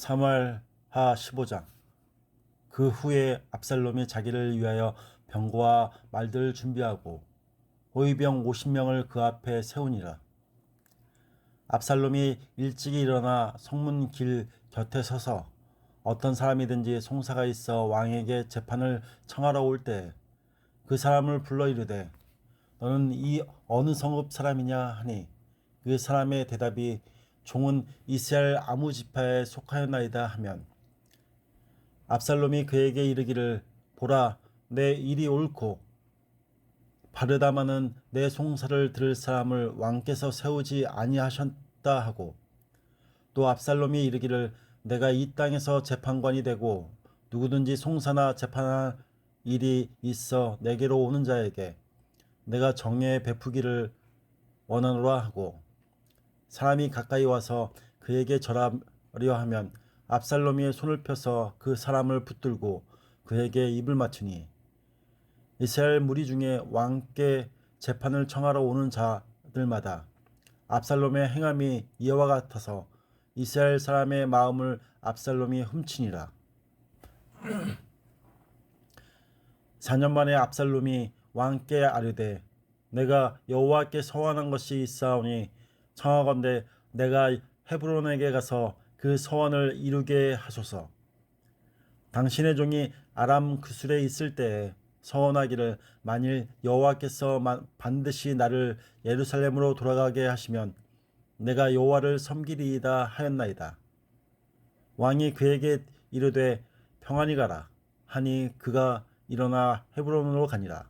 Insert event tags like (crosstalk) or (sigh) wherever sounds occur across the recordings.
사무엘하 15장 그 후에 압살롬이 자기를 위하여 병거와 말들을 준비하고 호위병 50명을 그 앞에 세우니라. 압살롬이 일찍이 일어나 성문 길 곁에 서서 어떤 사람이든지 송사가 있어 왕에게 재판을 청하러 올 때 그 사람을 불러 이르되 너는 이 어느 성읍 사람이냐 하니 그 사람의 대답이 종은 이스라엘 아무 지파에 속하였나이다 하면 압살롬이 그에게 이르기를 보라 내 일이 옳고 바르다마는 내 송사를 들을 사람을 왕께서 세우지 아니하셨다 하고 또 압살롬이 이르기를 내가 이 땅에서 재판관이 되고 누구든지 송사나 재판할 일이 있어 내게로 오는 자에게 내가 정예 베푸기를 원하노라 하고 사람이 가까이 와서 그에게 절하려 하면 압살롬이 손을 펴서 그 사람을 붙들고 그에게 입을 맞추니 이스라엘 무리 중에 왕께 재판을 청하러 오는 자들마다 압살롬의 행함이 이와 같아서 이스라엘 사람의 마음을 압살롬이 훔치니라. (clears throat) 4년 만에 압살롬이 왕께 아뢰되 내가 여호와께 서원한 것이 있사오니 청하건대 내가 헤브론에게 가서 그 서원을 이루게 하소서. 당신의 종이 아람 그술에 있을 때에 서원하기를 만일 여호와께서 마- 반드시 나를 예루살렘으로 돌아가게 하시면 내가 여호와를 섬기리이다 하였나이다. 왕이 그에게 이르되 평안히 가라 하니 그가 일어나 헤브론으로 가니라.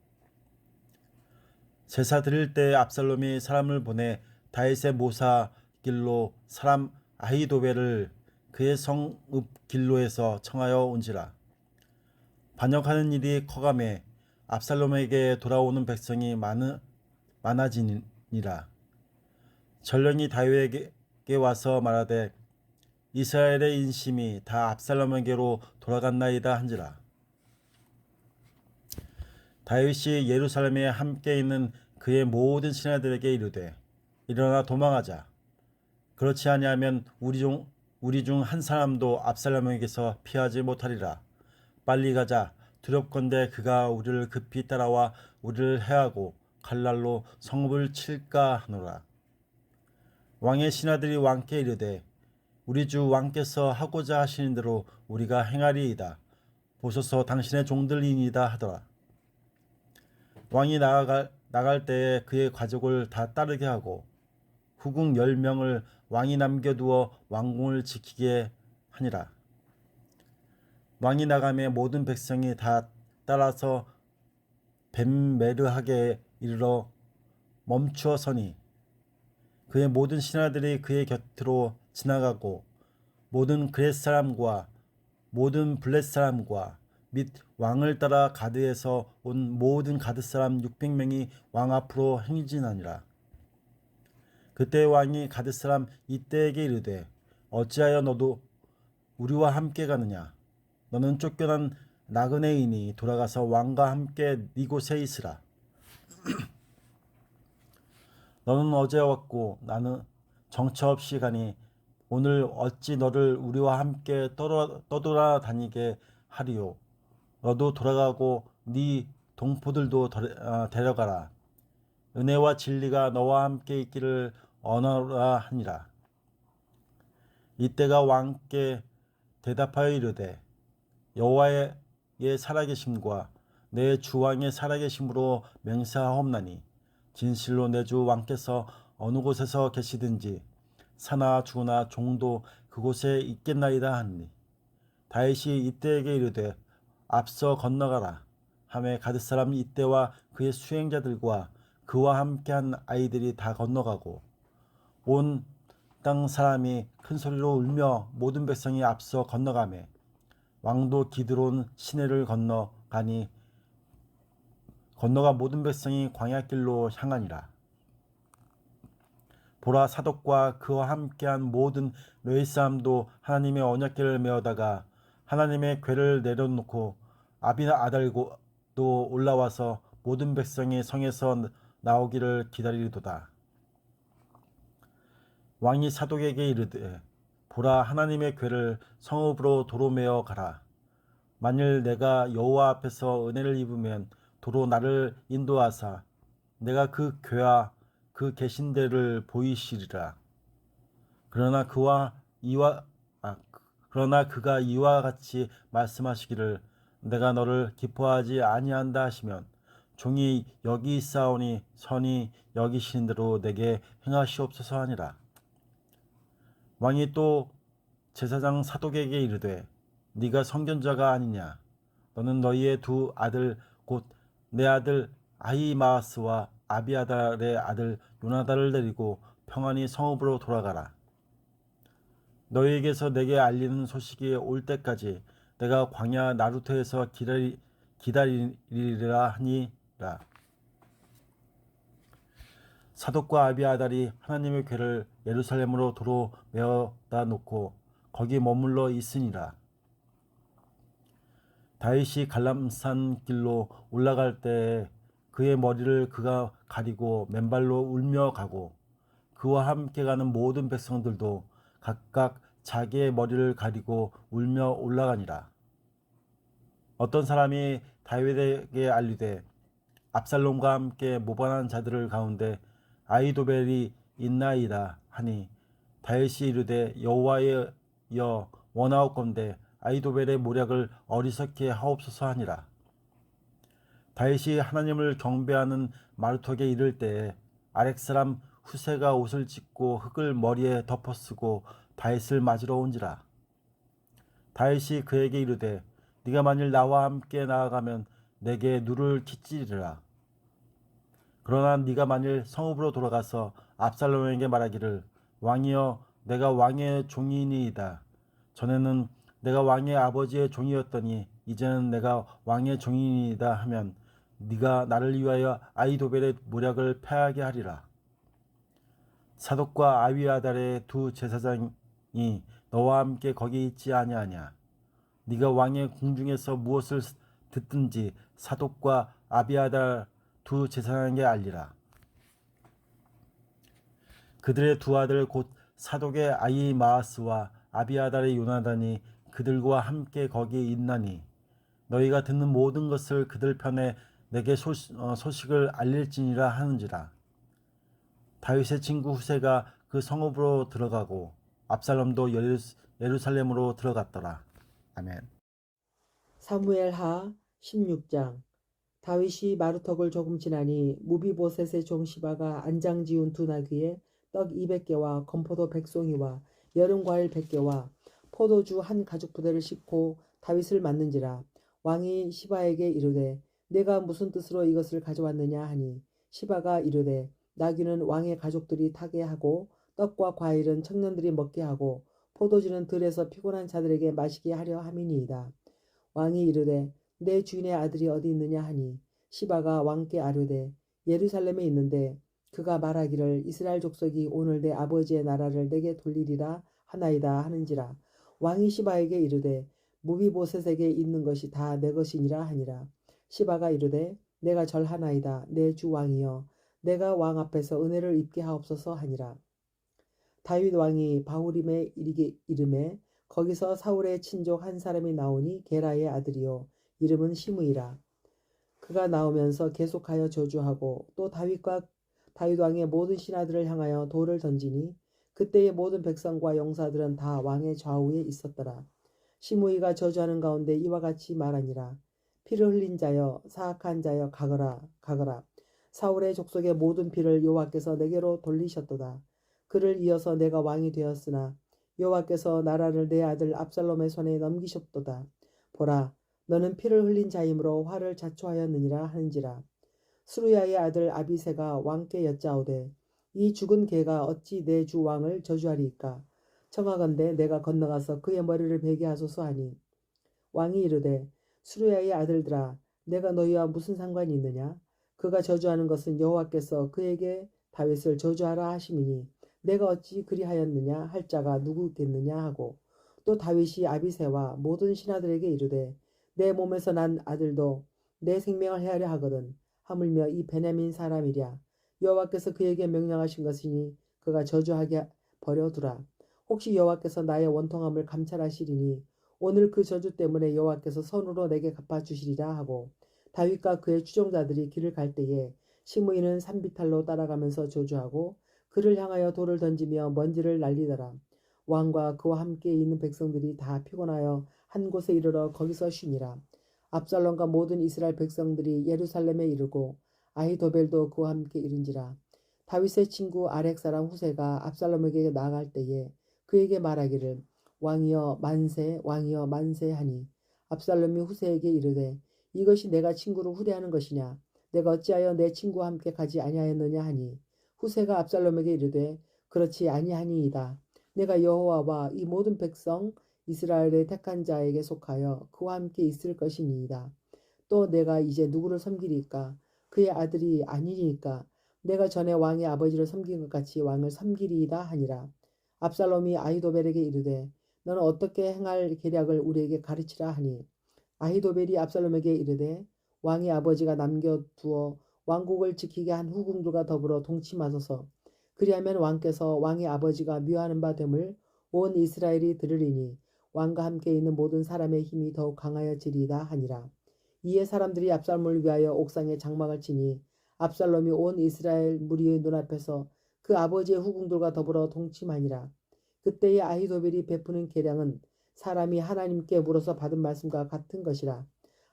제사 드릴 때 압살롬이 사람을 보내 다윗의 모사 길로 사람 아히도벨을 그의 성읍 길로에서 청하여 온지라. 반역하는 일이 커감해 압살롬에게 돌아오는 백성이 많으, 많아지니라. 전령이 다윗에게 와서 말하되 이스라엘의 인심이 다 압살롬에게로 돌아갔나이다 한지라. 다윗이 예루살렘에 함께 있는 그의 모든 신하들에게 이르되 일어나 도망하자. 그렇지 아니하면 우리 중 우리 중 한 사람도 압살롬에게서 피하지 못하리라. 빨리 가자. 두렵건대 그가 우리를 급히 따라와 우리를 해하고 칼날로 성읍을 칠까 하노라. 왕의 신하들이 왕께 이르되 우리 주 왕께서 하고자 하시는 대로 우리가 행하리이다. 보소서 당신의 종들이니다 하더라. 왕이 나아갈, 나갈 때에 그의 가족을 다 따르게 하고 후궁 열 명을 왕이 남겨두어 왕궁을 지키게 하니라. 왕이 나감에 모든 백성이 다 따라서 벤메르하게 이르러 멈추어 서니 그의 모든 신하들이 그의 곁으로 지나가고 모든 그렛 사람과 모든 블렛 사람과 및 왕을 따라 가드에서 온 모든 가드 사람 600명이 왕 앞으로 행진하니라. 그때 왕이 가드 사람 이때에게 이르되 어찌하여 너도 우리와 함께 가느냐 너는 쫓겨난 나그네인이 돌아가서 왕과 함께 이곳에 있으라. (clears throat) 너는 어제 왔고 나는 정처 없이 가니 오늘 어찌 너를 우리와 함께 떠돌아, 떠돌아다니게 하리요. 너도 돌아가고 네 동포들도 더- 아, 데려가라. 은혜와 진리가 너와 함께 있기를 언하라 하니라. 이때가 왕께 대답하여 이르되 여호와의 살아계심과 내 주왕의 살아계심으로 맹세하옵나니 진실로 내 주 왕께서 어느 곳에서 계시든지 사나 주나 종도 그곳에 있겠나이다 하니 다윗이 이때에게 이르되 앞서 건너가라 함에 가드 사람 이때와 그의 수행자들과 그와 함께한 아이들이 다 건너가고 온 땅 사람이 큰 소리로 울며 모든 백성이 앞서 건너가매 왕도 기드론 시내를 건너가니 건너가 모든 백성이 광야길로 향하니라. 보라 사독과 그와 함께한 모든 레위 사람도 하나님의 언약궤를 메어다가 하나님의 궤를 내려놓고 아비나 아달도 올라와서 모든 백성이 성에서 나오기를 기다리도다. 왕이 사독에게 이르되 보라 하나님의 궤를 성읍으로 도로 메어 가라. 만일 내가 여호와 앞에서 은혜를 입으면 도로 나를 인도하사 내가 그 궤와 그 계신 데를 보이시리라. 그러나 그와 이와 아, 그러나 그가 이와 같이 말씀하시기를 내가 너를 기뻐하지 아니한다 하시면 종이 여기 있사오니 선이 여기신 대로 내게 행하시옵소서 하니라. 왕이 또 제사장 사독에게 이르되 네가 성견자가 아니냐 너는 너희의 두 아들 곧 내 아들 아히마스와 아비아달의 아들 요나달을 데리고 평안히 성읍으로 돌아가라. 너희에게서 내게 알리는 소식이 올 때까지 내가 광야 나루토에서 기다리, 기다리리라 하니라. 사독과 아비아달이 하나님의 궤를 예루살렘으로 도로 메어다 놓고 거기 머물러 있으니라. 다윗이 갈람산 길로 올라갈 때 그의 머리를 그가 가리고 맨발로 울며 가고 그와 함께 가는 모든 백성들도 각각 자기의 머리를 가리고 울며 올라가니라. 어떤 사람이 다윗에게 알리되 압살롬과 함께 모반한 자들을 가운데 아이도벨이 있나이다 하니 다윗이 이르되 여호와의 여 원하옵건대 아이도벨의 모략을 어리석게 하옵소서 하니라. 다윗이 하나님을 경배하는 마르톡에 이를 때에 아렉 사람 후세가 옷을 찢고 흙을 머리에 덮어쓰고 다윗을 맞으러 온지라. 다윗이 그에게 이르되 네가 만일 나와 함께 나아가면 내게 누를 끼치리라. 그러나 네가 만일 성읍으로 돌아가서 압살롬에게 말하기를 왕이여 내가 왕의 종이니이다. 전에는 내가 왕의 아버지의 종이었더니 이제는 내가 왕의 종이니이다 하면 네가 나를 위하여 아이도벨의 모략을 패하게 하리라. 사독과 아위아달의 두 제사장이 너와 함께 거기 있지 아니하냐. 네가 왕의 궁중에서 무엇을 듣든지 사독과 아비아달 두 제사장에게 알리라. 그들의 두 아들 곧 사독의 아이 마아스와 아비아달의 요나단이 그들과 함께 거기 있나니 너희가 듣는 모든 것을 그들 편에 내게 소식, 어, 소식을 알릴지니라 하는지라. 다윗의 친구 후세가 그 성읍으로 들어가고 압살롬도 예루, 예루살렘으로 들어갔더라. 아멘. 사무엘하 16장 다윗이 마루턱을 조금 지나니 무비보셋의 종 시바가 안장 지운 두 나귀에 떡 200개와 건포도 100송이와 여름 과일 100개와 포도주 한 가죽 부대를 싣고 다윗을 맞는지라 왕이 시바에게 이르되 내가 무슨 뜻으로 이것을 가져왔느냐 하니 시바가 이르되 나귀는 왕의 가족들이 타게 하고 떡과 과일은 청년들이 먹게 하고 포도주는 들에서 피곤한 자들에게 마시게 하려 함이니이다. 왕이 이르되 내 주인의 아들이 어디 있느냐 하니? 시바가 왕께 아뢰되 예루살렘에 있는데 그가 말하기를 이스라엘 족속이 오늘 내 아버지의 나라를 내게 돌리리라 하나이다 하는지라. 왕이 시바에게 이르되 무비보셋에게 있는 것이 다 내 것이니라 하니라. 시바가 이르되 내가 절하나이다. 내 주 왕이여 내가 왕 앞에서 은혜를 입게 하옵소서 하니라 다윗 왕이 바후림에 이르게 이름에 거기서 사울의 친족 한 사람이 나오니 게라의 아들이요. 이름은 시므이라. 그가 나오면서 계속하여 저주하고 또 다윗과 다윗 왕의 모든 신하들을 향하여 돌을 던지니 그때의 모든 백성과 용사들은 다 왕의 좌우에 있었더라. 시므이가 저주하는 가운데 이와 같이 말하니라. 피를 흘린 자여 사악한 자여 가거라 가거라. 사울의 족속의 모든 피를 여호와께서 내게로 돌리셨도다 그를 이어서 내가 왕이 되었으나 여호와께서 나라를 내 아들 압살롬의 손에 넘기셨도다. 보라, 너는 피를 흘린 자이므로 화를 자초하였느니라 하는지라. 수루야의 아들 아비세가 왕께 여짜오되 이 죽은 개가 어찌 내 주 왕을 저주하리이까? 청하건대 내가 건너가서 그의 머리를 베게 하소서 하니 왕이 이르되 수르야의 아들들아 내가 너희와 무슨 상관이 있느냐 그가 저주하는 것은 여호와께서 그에게 다윗을 저주하라 하심이니 내가 어찌 그리하였느냐? 할 자가 누구겠느냐? 하고 또 다윗이 아비새와 모든 신하들에게 이르되 내 몸에서 난 아들도 내 생명을 헤아려 하거든 하물며 이 베냐민 사람이랴. 여호와께서 그에게 명령하신 것이니 그가 저주하게 버려두라. 혹시 여호와께서 나의 원통함을 감찰하시리니 오늘 그 저주 때문에 여호와께서 선으로 내게 갚아 주시리라 하고 다윗과 그의 추종자들이 길을 갈 때에 시므이는 산비탈로 따라가면서 저주하고 그를 향하여 돌을 던지며 먼지를 날리더라. 왕과 그와 함께 있는 백성들이 다 피곤하여 한 곳에 이르러 거기서 쉬니라. 압살롬과 모든 이스라엘 백성들이 예루살렘에 이르고 아히도벨도 그와 함께 이른지라. 다윗의 친구 아렉 사람 후세가 압살롬에게 나아갈 때에 그에게 말하기를 왕이여 만세 왕이여 만세 하니 압살롬이 후세에게 이르되 이것이 내가 친구를 후대하는 것이냐 내가 어찌하여 내 친구와 함께 가지 아니하였느냐 하니 후세가 압살롬에게 이르되 그렇지 아니하니이다. 내가 여호와와 이 모든 백성 이스라엘의 택한 자에게 속하여 그와 함께 있을 것이니이다. 또 내가 이제 누구를 섬기리까? 그의 아들이 아니니까. 내가 전에 왕의 아버지를 섬긴 것 같이 왕을 섬기리이다 하니라. 압살롬이 아히도벨에게 이르되 너는 어떻게 행할 계략을 우리에게 가르치라 하니? 아히도벨이 압살롬에게 이르되 왕의 아버지가 남겨두어 왕국을 지키게 한 후궁들과 더불어 동침하소서. 그리하면 왕께서 왕의 아버지가 묘하는 바 됨을 온 이스라엘이 들으리니 왕과 함께 있는 모든 사람의 힘이 더욱 강하여지리이다 하니라. 이에 사람들이 압살롬을 위하여 옥상에 장막을 치니 압살롬이 온 이스라엘 무리의 눈앞에서 그 아버지의 후궁들과 더불어 동침하니라. 그때의 아히도벨이 베푸는 계량은 사람이 하나님께 물어서 받은 말씀과 같은 것이라.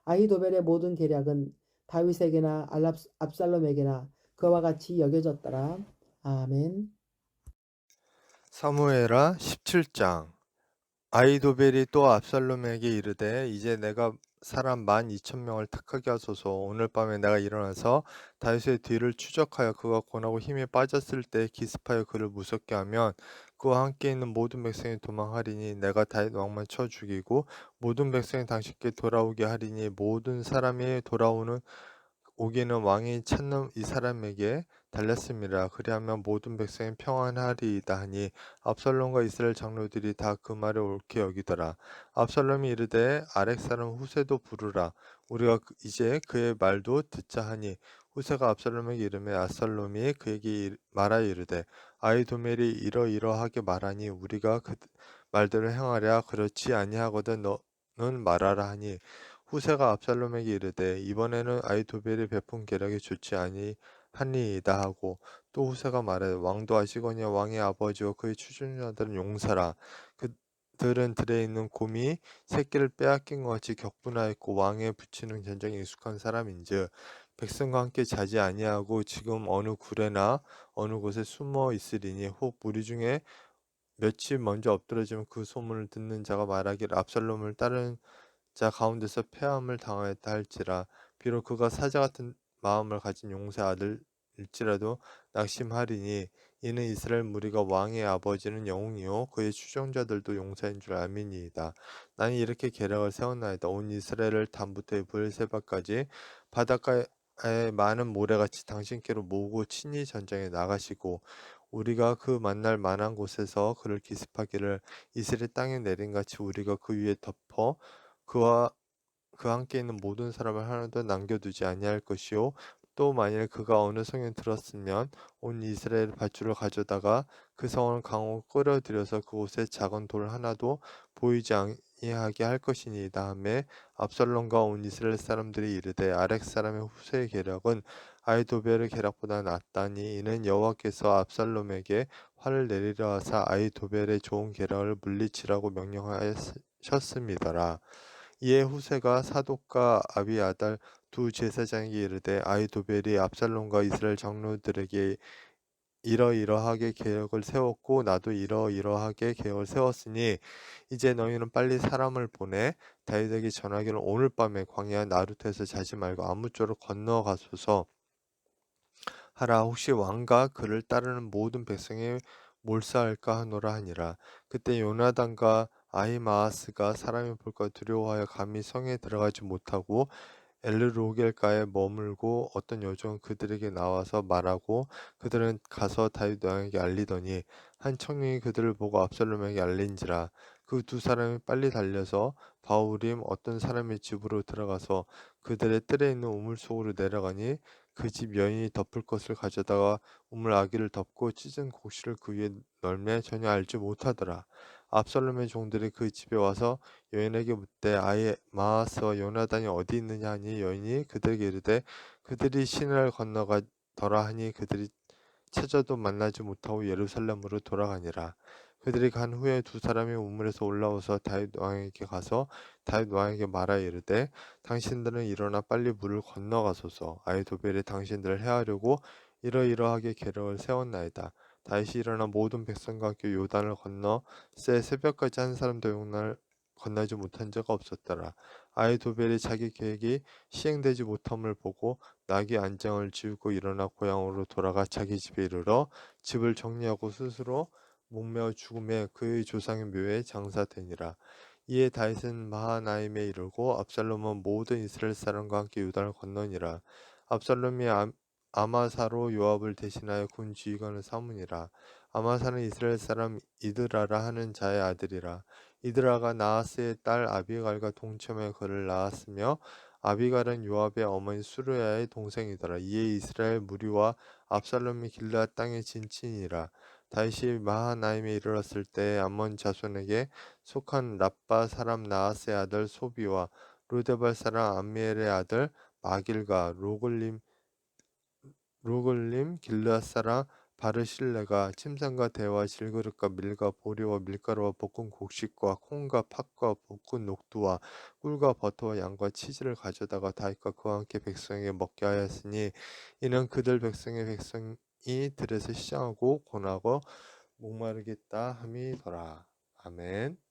아히도벨의 모든 계략은 다윗에게나 압살롬에게나 그와 같이 여겨졌더라. 아멘. 사무엘하 17장 아이도벨이 또 압살롬에게 이르되 이제 내가 사람 만 이천 명을 택하게 하소서. 오늘 밤에 내가 일어나서 다윗의 뒤를 추적하여 그가 권하고 힘에 빠졌을 때 기습하여 그를 무섭게 하면 그와 함께 있는 모든 백성이 도망하리니 내가 다윗 왕만 쳐 죽이고 모든 백성이 당신께 돌아오게 하리니 모든 사람이 돌아오는 오기는 왕이 찾는 이 사람에게 달렸습니다. 그리하면 모든 백성이 평안하리이다 하니 압살롬과 이스라엘 장로들이 다 그 말을 옳게 여기더라. 압살롬이 이르되 아렉 사람 후세도 부르라. 우리가 그- 이제 그의 말도 듣자 하니 후세가 압살롬에게 이르매 압살롬이 그에게 이- 말하여 이르되 아이도멜이 이러이러하게 말하니 우리가 그 말대로 행하랴 그렇지 아니하거든 너는 말하라 하니 후세가 압살롬에게 이르되 이번에는 아이도벨이 베푼 계략이 좋지 아니 하니이다 하고 또 후세가 말하되 왕도 아시거니와 왕의 아버지와 그의 추종자들은 용사라. 그들은 들에 있는 곰이 새끼를 빼앗긴 것 같이 격분하였고 왕에 붙이는 전쟁에 익숙한 사람인즉 백성과 함께 자지 아니하고 지금 어느 굴에나 어느 곳에 숨어 있으리니 혹 무리 중에 며칠 먼저 엎드러지면 그 소문을 듣는 자가 말하기를 압살롬을 따르는 자 가운데서 패함을 당하였다 할지라. 비록 그가 사자 같은 마음을 가진 용사 아들 일지라도 낙심하리니 이는 이스라엘 무리가 왕의 아버지는 영웅이요 그의 추종자들도 용사인 줄 알미니이다. 나는 이렇게 계략을 세웠나이다. 온 이스라엘을 담부터 브엘세바까지 바닷가에 많은 모래같이 당신께로 모으고 친히 전장에 나가시고 우리가 그 만날 만한 곳에서 그를 기습하기를 이스라엘 땅에 내린 같이 우리가 그 위에 덮어 그와 그 함께 있는 모든 사람을 하나도 남겨두지 아니할 것이요 또 만일 그가 어느 성에 들었으면 온 이스라엘 밧줄을 가져다가 그 성을 강으로 끌어들여서 그곳에 작은 돌 하나도 보이지 아니하게 할 것이니 다음에 압살롬과 온 이스라엘 사람들이 이르되 아렉 사람의 후세의 계략은 아이도벨의 계략보다 낫다니 이는 여호와께서 압살롬에게 화를 내리려 하사 아이도벨의 좋은 계략을 물리치라고 명령하셨습니다라. 이에 후세가 사독과 아비아달 두 제사장에게 이르되 아이도벨이 압살롬과 이스라엘 장로들에게 이러이러하게 계획을 세웠고 나도 이러이러하게 계획을 세웠으니 이제 너희는 빨리 사람을 보내 다윗에게 전하기를 오늘 밤에 광야 나루트에서 자지 말고 아무쪼록 건너가소서. 하라 혹시 왕과 그를 따르는 모든 백성이 몰사할까 하노라 하니라. 그때 요나단과 아히마아스가 사람이 볼까 두려워하여 감히 성에 들어가지 못하고 엘르로겔가에 머물고 어떤 여종은 그들에게 나와서 말하고 그들은 가서 다윗 왕에게 알리더니 한 청년이 그들을 보고 압살롬에게 알린지라 그 두 사람이 빨리 달려서 바울임 어떤 사람의 집으로 들어가서 그들의 뜰에 있는 우물 속으로 내려가니 그 집 여인이 덮을 것을 가져다가 우물 아기를 덮고 찢은 곡식을 그 위에 널매 전혀 알지 못하더라. 압살롬의 종들이 그 집에 와서 여인에게 묻되 아예 마아스와 요나단이 어디 있느냐 하니 여인이 그들에게 이르되 그들이 시내를 건너가더라 하니 그들이 찾아도 만나지 못하고 예루살렘으로 돌아가니라. 그들이 간 후에 두 사람이 우물에서 올라와서 다윗 왕에게 가서 다윗 왕에게 말하 이르되 당신들은 일어나 빨리 물을 건너가소서 아이 도벨이 당신들을 해하려고 이러이러하게 계략을 세웠나이다. 다윗이 일어나 모든 백성과 함께 요단을 건너 새 새벽까지 한 사람도 용날 건너지 못한 자가 없었더라. 아이도벨이 자기 계획이 시행되지 못함을 보고 나귀 안장을 지우고 일어나 고향으로 돌아가 자기 집에 이르러 집을 정리하고 스스로 목매어 죽음에 그의 조상의 묘에 장사되니라. 이에 다윗은 마하나임에 이르고 압살롬은 모든 이스라엘 사람과 함께 요단을 건너니라. 압살롬이 아, 아마사로 요압을 대신하여 군 지휘관을 삼으니라. 아마사는 이스라엘 사람 이드라라 하는 자의 아들이라. 이드라가 나하스의 딸 아비갈과 동침해 그를 낳았으며 아비갈은 요압의 어머니 수르야의 동생이더라. 이에 이스라엘 무리와 압살롬이 길르앗 땅에 진친이라. 다윗이 마하나임에 이르렀을 때 암몬 자손에게 속한 라빠 사람 나하스의 아들 소비와 루데발 사람 암미엘의 아들 마길과 로글림 로글림 길르앗 사람 바르실레가 침상과 대와 질그릇과 밀과 보리와 밀가루와 볶은 곡식과 콩과 팥과 볶은 녹두와 꿀과 버터와 양과 치즈를 가져다가 다윗과 그와 함께 백성에게 먹게 하였으니 이는 그들 백성의 백성이 들에서 시장하고 고나고 목마르겠다 함이더라. 아멘.